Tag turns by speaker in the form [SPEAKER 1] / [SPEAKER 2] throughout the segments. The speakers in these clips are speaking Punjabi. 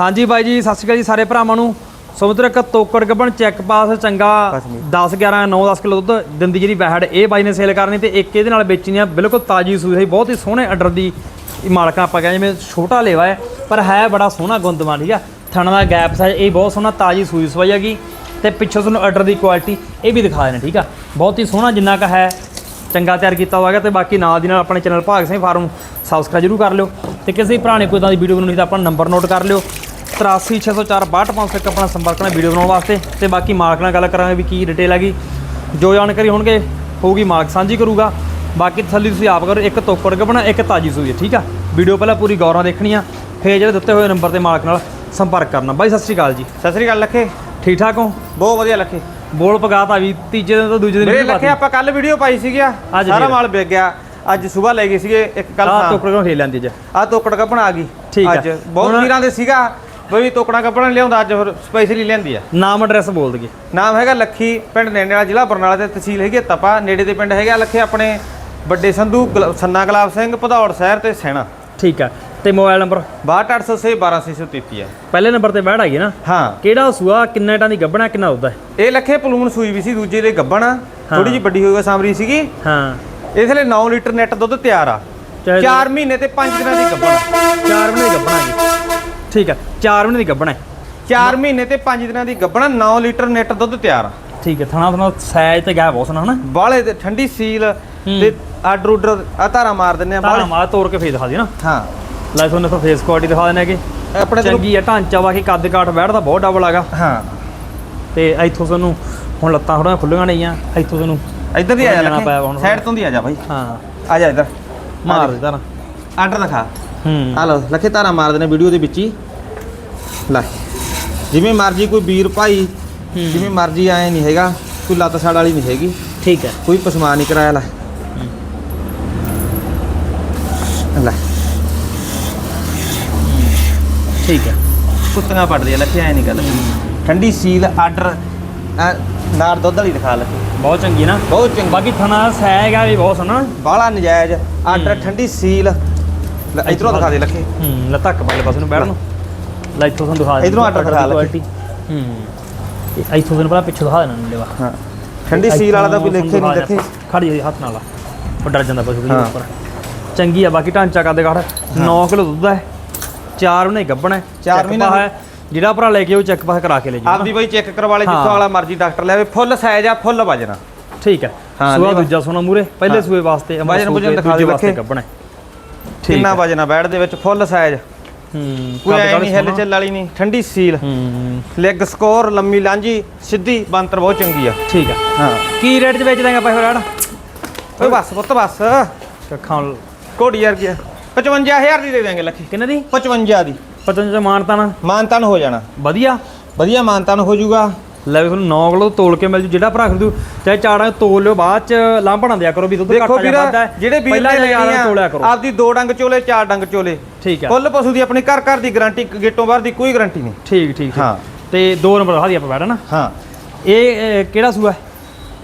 [SPEAKER 1] ਹਾਂਜੀ ਬਾਈ ਜੀ ਸਤਿ ਸ਼੍ਰੀ ਅਕਾਲ ਜੀ ਸਾਰੇ ਭਰਾਵਾਂ ਨੂੰ। ਸਮੁੰਦਰ ਇੱਕ ਤੋਕੜ ਗੱਬਣ ਚੈੱਕ ਪਾਸ ਚੰਗਾ 10 11 9 10 ਕਿਲੋ ਦੁੱਧ ਦਿੰਦੀ ਜਿਹੜੀ ਵੈੜ। ਇਹ ਬਾਈ ਨੇ ਸੇਲ ਕਰਨੀ ਤੇ ਇੱਕ ਇਹਦੇ ਨਾਲ ਵੇਚਣੀ ਆ। ਬਿਲਕੁਲ ਤਾਜੀ ਸੂਈ ਹੋਈ ਬਹੁਤ ਹੀ ਸੋਹਣੇ ਆਰਡਰ ਦੀ ਮਾਲਕਾਂ ਆਪਾਂ ਕਹਿੰਦੇ ਜਿਵੇਂ ਛੋਟਾ ਲੇਵਾ ਹੈ ਪਰ ਹੈ ਬੜਾ ਸੋਹਣਾ ਗੁੰਦਮਾ ਠੀਕ ਆ? ਥਣ ਦਾ ਗੈਪ ਸਾਈਜ਼ ਇਹ ਬਹੁਤ ਸੋਹਣਾ ਤਾਜੀ ਸੂਈ ਸਵਾਈ ਹੈਗੀ। ਤੇ ਪਿੱਛੋਂ ਤੁਹਾਨੂੰ ਆਰਡਰ ਦੀ ਕੁਆਲਿਟੀ ਇਹ ਵੀ ਦਿਖਾ ਦੇਣਾ ਠੀਕ ਆ? ਬਹੁਤ ਹੀ ਸੋਹਣਾ ਜਿੰਨਾ ਕ ਹੈ ਚੰਗਾ ਤਿਆਰ ਕੀਤਾ ਹੋਇਆ ਤੇ ਬਾਕੀ ਨਾਲ ਦੀ ਨਾਲ ਆਪਣੇ ਚੈਨਲ ਭਾਗ ਸਿੰਘ ਫਾਰਮ ਸਬਸਕ੍ਰਾਈਬ ਜਰੂਰ ਕਰ ਲਿਓ। ਤੇ ਕਿਸੇ ਨੇ ਕੋਈ ਇਦਾਂ ਦੀ ਵੀਡੀਓ ਬਣਾਉਣੀ ਤਾਂ ਆਪਣਾ ਨੰਬਰ ਨੋਟ ਕਰ ਲਿਓ। 8360462501 ਆਪਣਾ ਸੰਪਰਕ ਨਾਲ ਵੀਡੀਓ ਬਣਾਉਣ ਵਾਸਤੇ ਤੇ ਬਾਕੀ ਮਾਲਕ ਨਾਲ ਗੱਲ ਕਰਾਂਗੇ ਵੀ ਕੀ ਡਿਟੇਲ ਹੈਗੀ। ਜੋ ਜਾਣਕਾਰੀ ਹੋਣਗੇ ਹੋਊਗੀ ਮਾਲਕ ਸਾਂਝੀ ਕਰੂਗਾ। ਬਾਕੀ ਤਸੱਲੀ ਤੁਸੀਂ ਆਪ ਕਰੋ ਇੱਕ ਤੋਕੜ ਗੱਬਣਾ ਇੱਕ ਤਾਜੀ ਸੂਈ ਠੀਕ ਆ? ਵੀਡੀਓ ਪਹਿਲਾਂ ਪੂਰੀ ਗੌਰ ਨਾਲ ਦੇਖਣੀ ਆ। ਫੇਰ ਜਿਹੜੇ ਦਿੱਤੇ ਹੋਏ ਨੰਬਰ ਤੇ ਮਾਲਕ ਨਾਲ ਸੰਪਰਕ ਕਰਨਾ। ਬਾਈ ਸਤਿ ਸ਼੍ਰੀ ਅਕਾਲ ਜੀ।
[SPEAKER 2] ਸਤਿ ਸ੍ਰੀ ਅਕਾਲ ਲੱਖੇ।
[SPEAKER 1] ਠੀਕ ਠਾਕ ਹੋ?
[SPEAKER 2] ਬਹੁਤ ਵਧੀਆ ਲੱਖੇ।
[SPEAKER 1] ਬੋਲ ਪਗਾਤਾ ਵੀ ਤੀਜੇ ਦਿਨ ਤੋਂ ਦੂਜੇ ਦਿਨ
[SPEAKER 2] ਮੇਰੇ
[SPEAKER 1] ਵੀ
[SPEAKER 2] ਲੱਖੇ ਆਪਾਂ ਕੱਲ ਵੀਡੀਓ ਪਾਈ ਸੀਗੀ ਸਾਰਾ। ਮਾਲ ਵਿਕ ਗਿਆ। ਅੱਜ ਸਵੇਰ ਲੈ ਗਏ ਸੀਗੇ ਇੱਕ ਕੱਲ
[SPEAKER 1] ਆ ਤੋਕੜ ਗੱਬਣ ਖੇਲ ਲੈਂਦੀ ਜੇ।
[SPEAKER 2] ਆ ਤੋਕੜ ਕੱਪਣਾ ਆ ਗਈ।
[SPEAKER 1] ਠੀਕ ਆ।
[SPEAKER 2] ਅੱਜ। ਬਹੁਤ ਵੀਰਾਂ ਦੇ ਸੀਗਾ। ਬਈ ਤੋਕੜਾ ਕੱਪਣਾ ਲਿਆਉਂਦਾ ਅੱਜ ਫਿਰ ਸਪੈਸ਼ਲੀ ਲੈਂਦੀ ਆ।
[SPEAKER 1] ਨਾਮ ਐਡਰੈਸ ਬੋਲ ਦਈਏ।
[SPEAKER 2] ਨਾਮ ਹੈਗਾ ਲੱਖੀ ਪਿੰਡ ਨੇੜੇ ਵਾਲਾ ਜ਼ਿਲ੍ਹਾ ਬਰਨਾਲਾ ਤੇ ਤਹਿਸੀਲ ਹੈਗੀ ਆ ਤਪਾ। ਨੇੜੇ ਦੇ ਪਿੰਡ ਹੈਗਾ ਲੱਖੇ ਆਪਣੇ ਵੱਡੇ ਸੰਧੂ ਗੁਲ- ਸੰਨਾ ਗੁਲਾਬ ਸਿੰਘ ਭਦੌੜ ਸ਼ਹਿਰ ਤੇ ਸੈਣਾ।
[SPEAKER 1] ਠੀਕ ਆ ਤੇ ਮੋਬਾਈਲ ਨੰਬਰ?
[SPEAKER 2] 62800 12633 ਹੈ
[SPEAKER 1] ਪਹਿਲੇ ਨੰਬਰ ਤੇ ਬੈਠ ਆਈ ਹੈ ਨਾ?
[SPEAKER 2] ਹਾਂ।
[SPEAKER 1] ਕਿਹੜਾ ਸੂਆ ਕਿੰਨਾ ਟਾਂ ਦੀ ਗੱਬਣਾ ਕਿੰਨਾ ਹੁੰਦਾ ਹੈ
[SPEAKER 2] ਇਹ ਲੱਖੇ ਪਲੂਨ ਸੂਈ ਵੀ ਸੀ ਦੂਜੇ ਦੇ ਗੱਬਣ। ਆ ਥੋੜੀ ਜਿਹੀ ਵੱਡੀ ਹੋਈ ਸਾਮਰੀ ਸੀਗੀ।
[SPEAKER 1] ਹਾਂ।
[SPEAKER 2] ਇਸ ਲਈ 9 ਲੀਟਰ ਨੈਟ ਦੁੱਧ ਤਿਆਰ ਆ।
[SPEAKER 1] ਚਾਹੇ
[SPEAKER 2] 4 ਮਹੀਨੇ ਤੇ 5 ਦਿਨਾਂ ਦੀ ਗੱਬਣ।
[SPEAKER 1] ਚਾਰ ਮਹੀਨੇ ਦੀ ਗੱਬਣਾ ਹੈਗੀ ਠੀਕ ਆ ਚਾਰ ਮਹੀਨੇ ਦੀ ਗੱਬਣਾ ਹੈ।
[SPEAKER 2] 4 ਮਹੀਨੇ ਤੇ 5 ਦਿਨਾਂ ਦੀ ਗੱਬਣਾ 9 ਲੀਟਰ ਨੈਟ ਦੁੱਧ ਤਿਆਰ ਆ।
[SPEAKER 1] ਠੀਕ ਹੈ ਥਣਾ ਥਣਾ ਸਾਈਜ਼ ਤੇ ਗਿਆ ਬਹੁਤ ਸੋਹਣਾ ਹਨਾ?
[SPEAKER 2] ਬਾਲੇ ਤੇ ਠੰਡੀ ਸੀਲ ਤੇ ਆਰਡਰ ਉਡਰ ਆ ਧਾਰਾ ਮਾਰ ਦਿੰਨੇ ਆ ਬਾਲੇ
[SPEAKER 1] ਮਾਰ ਤੋੜ ਕੇ ਫੇਸ ਦਿਖਾ ਦੀ ਨਾ।
[SPEAKER 2] ਹਾਂ।
[SPEAKER 1] ਲੈ ਤੁਹਾਨੂੰ ਫਿਰ ਫੇਸ ਕੁਆਲਿਟੀ ਦਿਖਾ ਦੇਣੇ ਹੈਗੇ।
[SPEAKER 2] ਆਪਣੇ ਤੋਂ
[SPEAKER 1] ਚੰਗੀ ਆ ਢਾਂਚਾ ਵਾ ਕਿ ਕੱਦ ਕਾਠ ਬੈਠਦਾ ਬਹੁਤ ਡਬਲ ਹੈਗਾ
[SPEAKER 2] ਹਾਂ।
[SPEAKER 1] ਤੇ ਇੱਥੋਂ ਤੁਹਾਨੂੰ ਹੁਣ ਲੱਤਾਂ ਥੋੜਾ ਖੁੱਲੀਆਂ ਨਹੀਂ ਆ ਇੱਥੋਂ ਤੁਹਾਨੂੰ
[SPEAKER 2] ਇੱਧਰ ਦੀ ਆ ਜਾ। ਸਾਈਡ ਤੋਂ ਦੀ ਆ ਜਾ ਭਾਈ
[SPEAKER 1] ਹਾਂ।
[SPEAKER 2] ਆ ਜਾ ਇੱਧਰ।
[SPEAKER 1] ਮਾਰ ਦੇ ਤਾਰਾ
[SPEAKER 2] ਆਰਡਰ ਦਿਖਾ।
[SPEAKER 1] ਹੂੰ
[SPEAKER 2] ਆ ਲਓ ਲੱਖੇ ਧਾਰਾ ਮਾਰ ਦਿੰਨੇ ਵੀਡੀਓ ਦੇ ਵਿੱਚ ਹੀ। ਲੈ ਜਿਵੇਂ ਮਰਜ਼ੀ ਕੋਈ ਵੀਰ ਭਾਈ ਜਿਵੇਂ ਮਰਜ਼ੀ ਆਏ ਨਹੀਂ ਹੈਗਾ ਕੋਈ ਲੱਤ ਸਾੜ ਵਾਲੀ ਨਹੀਂ ਹੈਗੀ।
[SPEAKER 1] ਠੀਕ ਹੈ।
[SPEAKER 2] ਕੋਈ ਪਸਮਾ ਨਹੀਂ ਕਰਾਇਆ ਲੈ। ਲੈ।
[SPEAKER 1] ਠੀਕ ਹੈ।
[SPEAKER 2] ਕੁੱਤੀਆਂ ਪੜਦੀ ਆ ਲੱਖੇ ਐ ਨਹੀਂ ਗੱਲ। ਠੰਡੀ ਸੀਲ ਆਰਡਰ ਨਾਰ ਦੁੱਧ ਵਾਲੀ ਦਿਖਾ ਲੱਖੇ
[SPEAKER 1] ਬਹੁਤ ਚੰਗੀ ਨਾ।
[SPEAKER 2] ਬਹੁਤ ਚੰਗਾ।
[SPEAKER 1] ਬਾਕੀ ਥਣਾ ਆ ਵੀ ਬਹੁਤ ਸੋਹਣਾ।
[SPEAKER 2] ਬਾਲਾ ਨਜਾਇਜ਼। ਆਰਡਰ ਠੰਡੀ ਸੀਲ ਲੈ ਇਧਰੋਂ ਦਿਖਾ ਦੇ ਲੱਖੇ।
[SPEAKER 1] ਹੂੰ ਲੱਤਾਂ ਕਪੜੇ ਪਾਸੇ ਨੂੰ ਬੈਠ ਨੂੰ। ਲੈ ਇੱਥੋਂ ਤੁਹਾਨੂੰ ਦਿਖਾ
[SPEAKER 2] ਇੱਧਰੋਂ ਆਰਡਰ ਦਿਖਾ ਲੈ।
[SPEAKER 1] ਕੁਆਲਿਟੀ ਹੂੰ। ਤੇ ਇੱਥੋਂ ਤੁਹਾਨੂੰ ਪਹਿਲਾਂ ਪਿੱਛੋਂ ਦਿਖਾ ਦੇਣਾ ਲੈਵਾ
[SPEAKER 2] ਹਾਂ। ਠੰਡੀ ਸੀਲ ਵਾਲਾ ਤਾਂ ਕੋਈ ਲਿਖੇ ਨਹੀਂ ਦੇਖੇ।
[SPEAKER 1] ਖੜੀ ਹੋਈ ਹੱਥ ਨਾਲ। ਉਹ ਡਰ ਜਾਂਦਾ ਪਸ਼ੂ ਜੀ
[SPEAKER 2] ਹਾਂ।
[SPEAKER 1] ਉੱਪਰ। ਚੰਗੀ ਆ ਬਾਕੀ ਢਾਂਚਾ ਕਰਦੇ ਘੜ 9 ਕਿਲੋ ਦੁੱਧ ਹੈ। ਚਾਰ ਮਹੀਨੇ ਗੱਬਣ ਹੈ।
[SPEAKER 2] ਚਾਰ ਮਹੀਨੇ
[SPEAKER 1] ਹੈ। ਜਿਹੜਾ ਭਰਾ ਲੈ ਕੇ ਉਹ ਚੈੱਕ ਪਾਸ ਕਰਾ ਕੇ ਲੈ ਜੀ
[SPEAKER 2] ਆਪਦੀ ਬਈ ਚੈੱਕ ਕਰਵਾ ਲੈ। ਜਿੱਥੋਂ ਵਾਲਾ ਮਰਜ਼ੀ ਡਾਕਟਰ ਲੈਵੇ ਫੁੱਲ ਸਾਈਜ਼ ਆ ਫੁੱਲ ਵਜਣਾ
[SPEAKER 1] ਠੀਕ ਹੈ। ਸੂਆ। ਦੂਜਾ ਸੋਨਾ ਮੂਰੇ। ਪਹਿਲੇ। ਸੂਏ ਵਾਸਤੇ
[SPEAKER 2] ਵਜਨ- ਵਜਨ ਦਿਖਾ ਦੇ
[SPEAKER 1] ਵਾਸਤੇ। ਗੱਬਣ
[SPEAKER 2] ਕਿੰਨਾ
[SPEAKER 1] ਹੈ।
[SPEAKER 2] ਵਜਣਾ ਬੈਡ ਦੇ ਵਿੱਚ ਫੁੱਲ ਸਾਈਜ਼
[SPEAKER 1] ਹੂੰ
[SPEAKER 2] ਕੋਈ ਐ ਨਹੀਂ ਹਿੱਲ। ਚੱਲ ਵਾਲੀ ਨਹੀਂ ਠੰਡੀ ਸੀਲ।
[SPEAKER 1] ਹੂੰ
[SPEAKER 2] ਲੈਗ ਸਕੋਰ ਲੰਮੀ ਲਾਂਜੀ ਸਿੱਧੀ ਬੰਤਰ ਬਹੁਤ ਚੰਗੀ ਆ।
[SPEAKER 1] ਠੀਕ ਹੈ
[SPEAKER 2] ਹਾਂ।
[SPEAKER 1] ਕੀ ਰੇਟ 'ਚ ਵੇਚ ਦਾਂਗੇ ਪੈਸੇ ਰਾੜ?
[SPEAKER 2] ਓਏ ਬਸ ਪੁੱਤ ਬਸ।
[SPEAKER 1] ਕੱਖਾਂ
[SPEAKER 2] ਕੋੜੀ ਯਾਰ ਕੀ ਆ? 55000 ਦੀ ਦੇ ਦਾਂਗੇ ਲੱਖੀ।
[SPEAKER 1] ਕਿੰਨੇ ਦੀ?
[SPEAKER 2] 55 ਦੀ।
[SPEAKER 1] 55 ਮਾਨਤਾ ਨਾ
[SPEAKER 2] ਮਾਨਤਾਨ ਹੋ ਜਾਣਾ।
[SPEAKER 1] ਵਧੀਆ।
[SPEAKER 2] ਵਧੀਆ ਮਾਨਤਾਨ ਹੋ ਜਾਊਗਾ।
[SPEAKER 1] ਲੈ ਵੀ ਤੁਹਾਨੂੰ 9 ਕਿਲੋ ਤੋਲ ਕੇ ਮਿਲ ਜੂ ਜਿਹੜਾ ਭਰਾ ਖਰੀਦੂ ਚਾਹੇ ਚਾੜਾਂ ਤੋਲ ਲਿਓ ਬਾਅਦ ਚ ਲਾਂਭਣਾ ਦਿਆ ਕਰੋ ਵੀ ਦੁੱਧ ਘੱਟ
[SPEAKER 2] ਵੀਰ
[SPEAKER 1] ਜਾਂ ਵੱਧਦਾ ਹੈ।
[SPEAKER 2] ਜਿਹੜੇ ਵੀਰ ਨੇ ਲੈਣੀ
[SPEAKER 1] ਤੋਲਿਆ
[SPEAKER 2] ਆ
[SPEAKER 1] ਕਰੋ।
[SPEAKER 2] ਆਪਦੀ ਦੋ ਡੰਗ ਚੋਲੇ ਚਾਰ ਡੰਗ ਚੋਲੇ।
[SPEAKER 1] ਠੀਕ ਹੈ
[SPEAKER 2] ਫੁੱਲ ਪਸ਼ੂ ਦੀ ਆਪਣੀ ਘਰ ਘਰ ਦੀ ਗਾਰੰਟੀ ਗੇਟੋਂ ਬਾਹਰ ਦੀ ਕੋਈ ਗਾਰੰਟੀ ਨਹੀਂ।
[SPEAKER 1] ਠੀਕ ਠੀਕ
[SPEAKER 2] ਹਾਂ।
[SPEAKER 1] ਤੇ ਦੋ ਨੰਬਰ ਦਿਖਾ ਦੀ ਆਪਾਂ ਬੈਠਾ ਨਾ।
[SPEAKER 2] ਹਾਂ।
[SPEAKER 1] ਇਹ ਕਿਹੜਾ ਸੂਆ? ਹੈ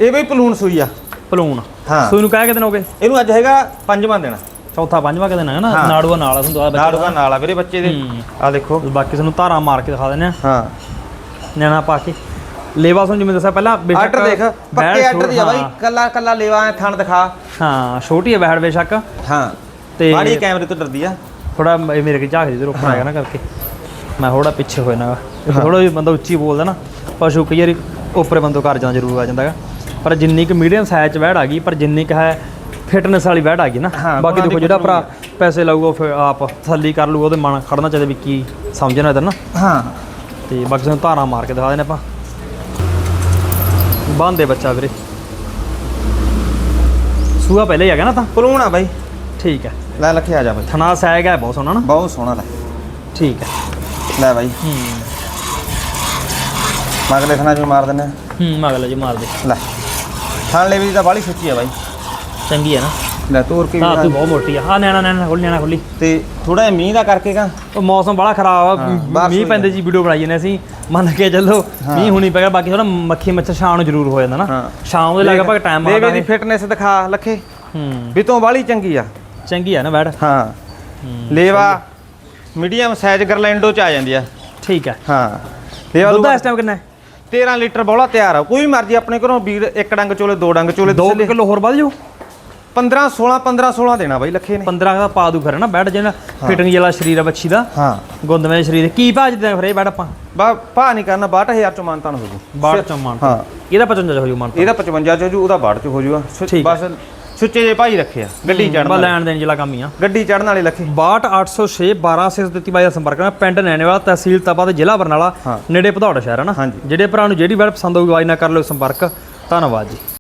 [SPEAKER 2] ਇਹ ਬਈ ਪਲੂਣ ਸੂਈ ਆ।
[SPEAKER 1] ਪਲੂਣ।
[SPEAKER 2] ਹਾਂ।
[SPEAKER 1] ਸੂਈ ਨੂੰ ਕਹਿ ਕੇ ਦਿਨ ਹੋ ਗਏ?
[SPEAKER 2] ਇਹਨੂੰ ਅੱਜ ਹੈਗਾ ਪੰਜਵਾਂ ਦੇਣਾ
[SPEAKER 1] ਚੌਥਾ ਪੰਜਵਾਂ ਕਿਤੇ ਨਾ ਨਾ?
[SPEAKER 2] ਹਾਂ।
[SPEAKER 1] ਨਾੜੂਆ ਨਾਲ ਆ ਤੁਹਾਨੂੰ ਦੁਆ
[SPEAKER 2] ਨਾੜੂਗਾ ਨਾਲ ਆ ਵੀਰੇ ਬੱਚੇ ਦੇ। ਆ ਦੇਖੋ।
[SPEAKER 1] ਬਾਕੀ ਤੁਹਾਨੂੰ ਧਾਰਾ ਮਾਰ ਕੇ ਦਿਖਾ ਦਿੰਦੇ ਆ।
[SPEAKER 2] ਹਾਂ।
[SPEAKER 1] ਨਿਆਣਾ ਪਾ ਕੇ। ਲੇਵਾ ਤੁਹਾਨੂੰ ਜਿਵੇਂ ਦੱਸਿਆ ਪਹਿਲਾਂ ਬੇਸ਼ੱਕ
[SPEAKER 2] ਆਰਡਰ ਦੇਖ
[SPEAKER 1] ਬੈੜ
[SPEAKER 2] ਪੱਕੇ ਆਰਡਰ ਦੀ ਆ ਬਾਈ ਕੱਲਾ ਕੱਲਾ ਲੇਵਾ ਐ ਥਣ ਦਿਖਾ।
[SPEAKER 1] ਹਾਂ ਛੋਟੀ ਹੈ ਬੈੜ ਬੇਸ਼ੱਕ।
[SPEAKER 2] ਹਾਂ।
[SPEAKER 1] ਤੇ
[SPEAKER 2] ਮਾੜੀ ਕੈਮਰੇ ਤੋਂ ਡਰਦੀ ਆ।
[SPEAKER 1] ਥੋੜਾ ਮੇਰੇ ਕੇ ਝਾਕ ਜਿਹਦੇ ਰੋਕਣਾ ਹੈਗਾ ਨਾ ਕਰਕੇ। ਮੈਂ ਥੋੜਾ ਪਿੱਛੇ ਹੋਇਆ ਨਾ ਥੋੜਾ ਜਿਹਾ ਬੰਦਾ ਉੱਚੀ ਬੋਲਦਾ ਨਾ ਪਸ਼ੂ ਕਈ ਵਾਰੀ ਉੱਪਰੇ ਬੰਦੋ ਘਰ ਜਾਂ ਜ਼ਰੂਰ ਆ ਜਾਂਦਾ ਹੈਗਾ ਪਰ ਜਿੰਨੀ ਕੁ ਮੀਡੀਅਮ ਸਾਈਜ਼ ਚ ਵਹਿੜ ਆ ਗਈ ਪਰ ਜਿੰਨੀ ਕੁ ਹੈ ਫਿਟਨੈਸ ਵਾਲੀ ਵਹਿੜ ਆ ਗਈ ਨਾ ਬਾਕੀ ਦੇਖੋ ਜਿਹੜਾ ਭਰਾ ਪੈਸੇ ਲਾਊਗਾ ਫਿਰ ਆਪ ਤਸੱਲੀ ਕਰ ਲੂਗਾ ਉਹਦੇ ਮਨ ਖੜਨਾ ਚਾਹੀਦਾ ਵੀ ਕੀ ਸਮਝਣਾ ਇਧਰ ਨਾ।
[SPEAKER 2] ਹਾਂ।
[SPEAKER 1] ਤੇ ਬਾਕੀ ਸਾਨੂੰ ਧਾਰਾਂ ਮਾਰ ਕੇ ਦਿਖਾ ਦੇਣੇ ਆਪਾਂ। ਬੰਦੇ ਬੱਚਾ ਵੀਰੇ। ਸੂਆ ਪਹਿਲੇ ਹੀ ਆ ਗਿਆ ਨਾ ਤਾਂ?
[SPEAKER 2] ਪਲੂਣ ਆ ਬਾਈ।
[SPEAKER 1] ਠੀਕ ਹੈ।
[SPEAKER 2] ਲੈ ਲੱਖੇ ਆ ਜਾ ਬਾਈ।
[SPEAKER 1] ਥਣਾ ਸਾਇਗ ਹੈ ਬਹੁਤ ਸੋਹਣਾ ਨਾ।
[SPEAKER 2] ਬਹੁਤ ਸੋਹਣਾ ਲੈ।
[SPEAKER 1] ਠੀਕ ਹੈ।
[SPEAKER 2] ਲੈ ਬਾਈ।
[SPEAKER 1] ਹੂੰ।
[SPEAKER 2] ਮਗਲੇ ਥਣਾ ਜਿਵੇਂ ਮਾਰ ਦਿੰਨੇ ਆ।
[SPEAKER 1] ਹੂੰ ਮਗਲਾ ਜੀ ਮਾਰ ਦੇ।
[SPEAKER 2] ਲੈ। ਥਣ ਲੈ ਵੀ ਤਾਂ ਬਾਲੀ ਸੁੱਚੀ ਆ ਬਾਈ।
[SPEAKER 1] ਚੰਗੀ ਹੈ ਨਾ।
[SPEAKER 2] ਲੈ ਤੋਰ ਕੇ ਵੀ
[SPEAKER 1] ਹਾਂ
[SPEAKER 2] ਨਾ-
[SPEAKER 1] ਤੂੰ ਬਹੁਤ ਮੋਟੀ ਆ। ਆ ਨਿਆਣਾ ਨਿਆਣਾ ਖੋਲੀ ਨਿਆਣਾ ਖੋਲੀ
[SPEAKER 2] ਤੇ ਥੋੜਾ ਜਿਹਾ ਮੀਂਹ ਦਾ ਕਰਕੇ ਕਾ
[SPEAKER 1] ਉਹ ਮੌਸਮ ਬੜਾ ਖਰਾਬ ਆ।
[SPEAKER 2] ਬਾਰਿਸ਼
[SPEAKER 1] ਮੀਂਹ
[SPEAKER 2] ਹੋਈ
[SPEAKER 1] ਪੈਂਦੇ ਜੀ ਵੀਡੀਓ ਬਣਾਈ ਜਾਂਦੇ ਅਸੀਂ ਮੰਨ ਕੇ ਚੱਲੋ
[SPEAKER 2] ਹਾਂ।
[SPEAKER 1] ਮੀਂਹ ਹੁਣੀ ਪੈਗਾ ਬਾਕੀ ਥੋੜਾ ਮੱਖੀ ਮੱਛਰ ਸ਼ਾਮ ਨੂੰ ਜ਼ਰੂਰ ਹੋ ਜਾਂਦਾ ਨਾ।
[SPEAKER 2] ਹਾਂ।
[SPEAKER 1] ਸ਼ਾਮ ਦੇ ਲਗਭਗ ਟਾਈਮ
[SPEAKER 2] ਦੇਵੇ
[SPEAKER 1] ਆਉਂਦਾ
[SPEAKER 2] ਦੀ ਫਿਟਨੈਸ ਦਿਖਾ ਲੱਖੇ।
[SPEAKER 1] ਹੂੰ।
[SPEAKER 2] ਵੀ ਤੋਂ ਬਾਲੀ ਚੰਗੀ ਆ।
[SPEAKER 1] ਚੰਗੀ ਆ ਨਾ ਬੈੜ
[SPEAKER 2] ਹਾਂ। ਲੇਵਾ ਮੀਡੀਅਮ ਸਾਈਜ਼ ਗਰਲੈਂਡੋ ਚ ਆ ਜਾਂਦੀ ਆ।
[SPEAKER 1] ਠੀਕ ਹੈ।
[SPEAKER 2] ਹਾਂ ਆ
[SPEAKER 1] ਦੁੱਧ ਇਸ ਟਾਈਮ ਕਿੰਨਾ ਹੈ?
[SPEAKER 2] 13 ਲੀਟਰ ਬੋਲਾ ਤਿਆਰ ਆ। ਕੋਈ ਮਰਜ਼ੀ ਆਪਣੇ ਘਰੋਂ ਵੀਰ ਇੱਕ ਡੰਗ ਚੋਲੇ ਦੋ ਡੰਗ ਚੋਲੇ
[SPEAKER 1] 2
[SPEAKER 2] ਤੁਸੀਂ
[SPEAKER 1] ਕਿਲੋ ਹੋਰ ਵੱਧ ਜਾਊ।
[SPEAKER 2] 15 16 15 16 ਦੇਣਾ ਬਾਈ ਲੱਖੇ ਨੇ।
[SPEAKER 1] 15 ਦਾ ਪਾ ਦੂ ਫਿਰ ਨਾ? ਬੈਡ ਜਿਹੜਾ ਫਿਟਿੰਗ ਵਾਲਾ ਸਰੀਰ ਆ ਬੱਚੀ ਦਾ।
[SPEAKER 2] ਹਾਂ।
[SPEAKER 1] ਗੁੰਦਵੇਂ ਸਰੀਰ ਕੀ ਭਾਅ ਜਿੱਦਾਂ ਫਿਰ ਇਹ ਬੈਡ ਆਪਾਂ?
[SPEAKER 2] ਬਾ ਭਾ ਨਹੀਂ ਕਰਨਾ 62000 ਚੋਂ ਮਾਨਤਾਨ ਹੋ ਜੂ।
[SPEAKER 1] ਬਾੜ ਚੋਂ
[SPEAKER 2] ਹਾਂ।
[SPEAKER 1] ਇਹਦਾ 55 ਹੋ ਜੂ ਮਨ
[SPEAKER 2] ਇਹਦਾ 55 ਚ ਹੋ ਜੂ ਉਹਦਾ ਬਾੜ ਚ ਹੋ ਜੂਗਾ। ਸੁ-
[SPEAKER 1] ਠੀਕ
[SPEAKER 2] ਬਸ ਸੁੱਚੇ ਜੇ ਭਾਈ ਰੱਖਿਆ ਗੱਡੀ ਚੜਨ
[SPEAKER 1] ਬਾ
[SPEAKER 2] ਵਾਲੇ।
[SPEAKER 1] ਲੈਣ ਦੇਣ ਜਿਹੜਾ ਕੰਮ ਹੀ ਆ।
[SPEAKER 2] ਗੱਡੀ ਚੜਨ ਵਾਲੇ ਲੱਖੇ।
[SPEAKER 1] 62806 12633 ਬਾਈ ਦਾ ਸੰਪਰਕ ਕਰਨਾ ਪਿੰਡ ਨੈਣੇਵਾਲਾ ਤਹਿਸੀਲ ਤਪਾ ਤੇ ਜ਼ਿਲ੍ਹਾ ਬਰਨਾਲਾ। ਨੇੜੇ ਭਦੌੜ ਸ਼ਹਿਰ ਹੈ ਨਾ। ਜਿਹੜੇ ਭਰਾ ਨੂੰ ਜਿਹੜੀ ਵੈਲ ਪਸੰਦ ਹੋਊਗੀ ਕਰ ਲਿਓ ਸੰਪਰਕ। ਧੰਨਵਾਦ ਜੀ।